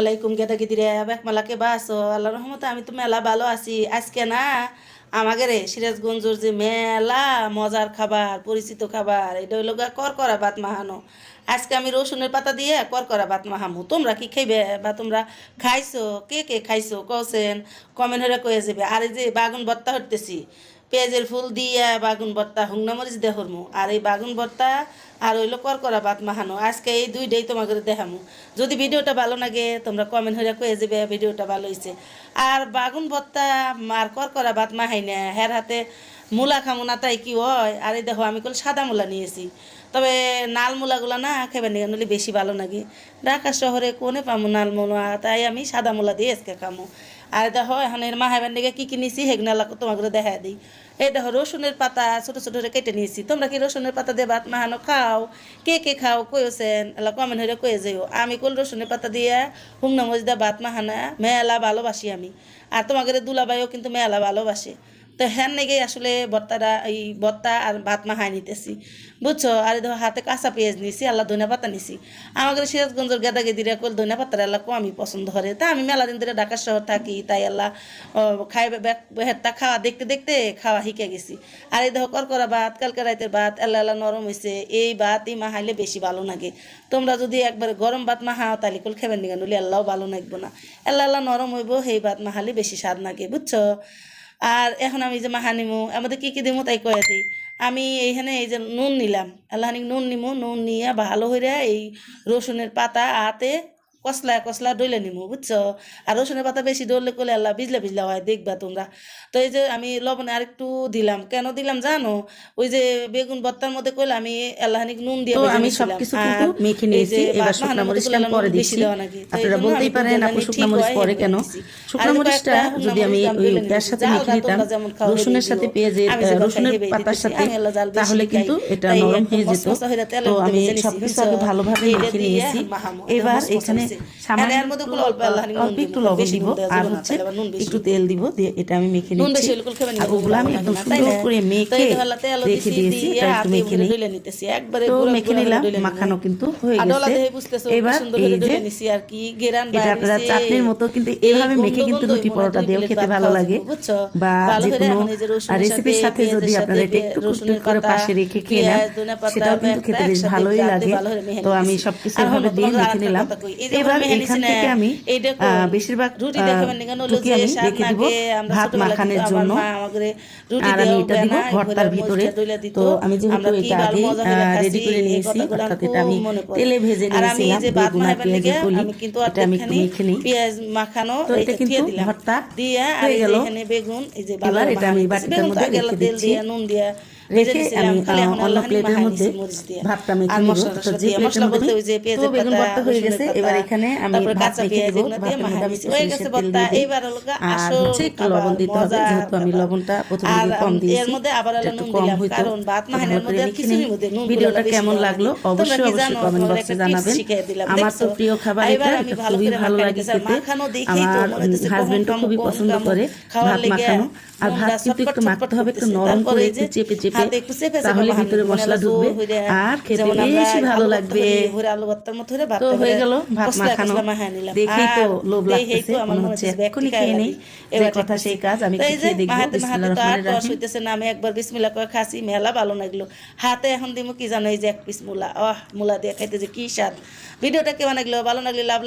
আলাইকুম গেদা গিদিরে বেক মালাকে বাসো আল্লাহ রহমতে আমি তো মেলা ভালো আছি। আজকে না আমাদের রে সিরাজগঞ্জের যে মেলা মজার খাবার, পরিচিত খাবার, এটা হইল করকরা ভাত মাহানো আজকে আমি রসুনের পাতা দিয়ে করকরা ভাত মাহামু তোমরা কি খাইবে বা তোমরা খাইছো? কে কে খাইছো? কছেন কমেন্ট হয়ে কয়ে যাবে আর এই যে বাগুন ভর্তা হরতেছি পেঁয়াজের ফুল দিয়া বাগুন ভর্তা হুংনা মরিচ দেহরমু আর এই বাগুন ভর্তা আর হইল করকরা ভাত মাহানো আজকে এই দুইটাই তোমাকে দেখামু। যদি ভিডিওটা ভালো লাগে, তোমরা কমেন্ট হইয়া কয়ে যাবে ভিডিওটা ভালো হয়েছে আর বাগুন ভর্তা আর করকরা ভাত মাহাই না। হের হাতে মূলা খামু না, তাই কি হয়? আর দেখো, আমি কল সাদা মূলা নিয়েছি। তবে নাল মূলাগুলো না খেবে নিয়ে নলে বেশি ভালো লাগে ঢাকা শহরে কোনে পামু নাল মূলা? তাই আমি সাদা মূলা দিয়ে আজকে খামু। আর দেখো, এখন এর মাহাবের দিকে কী কী নিয়েছি হেগনা তোমাকে দেখা দিই। এই দেখো, রসুনের পাতা ছোটো ছোটো করে কেটে নিয়েছি। তোমরা কি রসুনের পাতা দিয়ে ভাত মাহানো খাও? কে কে খাও কয়েছেন এলা কমেন্ট হয়ে কয়ে যাইও। আমি কল রসুনের পাতা দিয়ে মরিচ দিয়ে ভাত মাহানা মেলা ভালোবাসি আমি। আর তোমাদের দুলাবাইও কিন্তু মেলা ভালোবাসে। তো হ্যান নাকি আসলে বত্তারা এই বত্তা আর ভাত মাহাই নিতেছি। বুঝছ? আর ধর হাতে কাঁচা পেঁয়াজ নিছি, আল্লাহ ধনিয়া পাতা নিছি। আমাদের সিরাজগঞ্জের গেদা গেদিরা কল ধনিয়া পাতার আল্লাহ কমই পছন্দ করে। তা আমি মেলা দিন ধরে ঢাকা শহর থাকি, তাই আল্লাহ খাই হেরটা খাওয়া, দেখতে দেখতে খাওয়া শিখে গেছি। আর এই দেখো করকরা ভাত, কালকে রাতের ভাত, আল্লাহ আল্লাহ নরম হয়েছে এই ভাত এই মাহাইলে বেশি ভালো লাগে। তোমরা যদি একবারে গরম ভাত মাহাও তাহলে কল খেবেন নিগান নলি আল্লাহও ভালো লাগবো না। আল্লাহ আল্লাহ নরম হইব, সেই ভাত মাহালে বেশি স্বাদ লাগে, বুঝছ? আর এখন আমি যে মাহা নিমু, আমাদের কী কী দিমু তাই কয়ে দিই। আমি এইখানে এই যে নুন নিলাম। আল্লাহানি নুন নিমু, নুন নিয়ে ভালো হইয়া এই রসুনের পাতা আতে কসলা কসলা ডইলে নিমু বুঝছ? আর রসুনের পাতা বেশি ডললে করলে আল্লাহ বিজলা বিজলা হয় দেখবা তোমরা। তো এই যে আমি লবণে আরেকটু দিলাম। কেন দিলাম জানো? ওই যে বেগুন ভর্তার মধ্যে করলে আমি আল্লাহানিক নুন দিয়ে আমি। সবকিছু কিন্তু মেখে নিয়েছি। এবার শুকনা মরিচটা পরে দিচ্ছি আপনারা বলতেই পারেন দুজনে আপু শুকনা মরিচ পরে কেন। শুকনা মরিচটা যদি আমি এর সাথে মেখে নিতাম রসুনের সাথে। পেঁয়াজের রসুনের পাতার সাথে তাহলে কিন্তু এটা নরম হয়ে যেত। তো আমি সবকিছু আগে ভালোভাবে মেখে নিয়েছি। এবার এখানে হয়েছে। এর মধ্যে কোনো অল্প অল্প একটু লবণ দিব। আর হচ্ছে তাহলে আবার নুন বেশি একটু তেল দিব দিয়ে এটা আমি মেখে নুন বেশি হলে কুল খাবেন ওগুলো আমি একদম সুন্দর করে মেখে রেখে দিয়েছি এটা একটু মেখে নিই নিতেছি। একবারে তো মেখে নিলাম মাখানো কিন্তু হয়ে গেছে। এবার এই যে নিছি আর কি গেরান এটা আপনারা চাটনির মতো কিন্তু এইভাবে মেখে কিন্তু রুটি পরোটা দিয়েও খেতে ভালো লাগে। বা যে কোনো রেসিপির সাথে যদি আপনারা এটা একটু কুটকুট করে পাশে রেখে খেয়ে নেন সেটাও কিন্তু খেতে বেশ ভালোই লাগে। তো আমি সবকিছু এভাবে দিয়ে মেখে নিলাম এবার এখান থেকে আমি বেশিরভাগ রুটি দেখাবেন রেখে দিব ভাত মাখানোর জন্য আর আমি এটা দিব ভর্তার ভিতরে। তো আমি যেহেতু এটা আগে রেডি করে নিয়েছি অর্থাৎ এটা আমি তেলে ভেজে নিয়েছিলাম বেগুন আর পেঁয়াজের কলি এটা আমি একটু মেখে নিই পেঁয়াজ মাখানো তো এটা দিয়ে কিন্তু। ভর্তা দিয়ে আর গেল। এখানে বেগুন এই যে এবার এটা আমি বাটিটার মধ্যে রেখে দিচ্ছি। নুন দিয়ে রেখে আমি অন্য প্লেটের মধ্যে। ভাতটা মেখে নিব তো যে প্লেটের মধ্যে তো বেগুন ভর্তা হয়ে গেছে এবার এখানে আমি ভাত মেখে দিব ভাতের মধ্যে আমি সরিষার তেল দিয়ে দিই। আর হচ্ছে একটু লবণ দিতে হবে যেহেতু আমি লবণটা প্রথমে কম দিয়েছি একটু কম হইতো কারণ ভাত ভালো করে মেখে নিই। ভিডিওটা কেমন লাগল লাগে। অবশ্যই অবশ্যই কমেন্ট বক্সে জানাবেন দিলাম, আমার তো প্রিয় খাবার এটা খুবই ভালো লাগে খেতে আমার হাজবেন্ডও খুবই পছন্দ করে খাওয়ার ভাত মাখানো আর ভাত কিন্তু একটু মাখতে হবে একটু নরম করে একটু চেপে চেপে হাতে একটু চেপে চেপে তাহলে ভিতরে মশলা ঢুকবে আর খেতে বেশি ভালো লাগবে। আলু ভর্তার মতো তো হয়ে গেল ভাত মাখানো। কষলা মাখায় নিলাম। দেখেই তো লোভ লাগতেছে মনে মনে হচ্ছে হচ্ছে খেয়ে নেই। যে কথা সেই কাজ আমি তো একটু এই যে খেয়ে দেখব মাহাতে মাহাতে বিসমিল্লাহির তো আর রহমানির কষ হইতেছে না আমি একবার বিসমিল্লাহ করে খাসি মেলা ভালো লাগল। হাতে এখন দিমু কি জানো এই যে এক পিস মূলা। আহ মূলা দিয়ে খাইতে যে কি স্বাদ। ভিডিওটা কেমন লাগল? ভালো লাগলে লাভ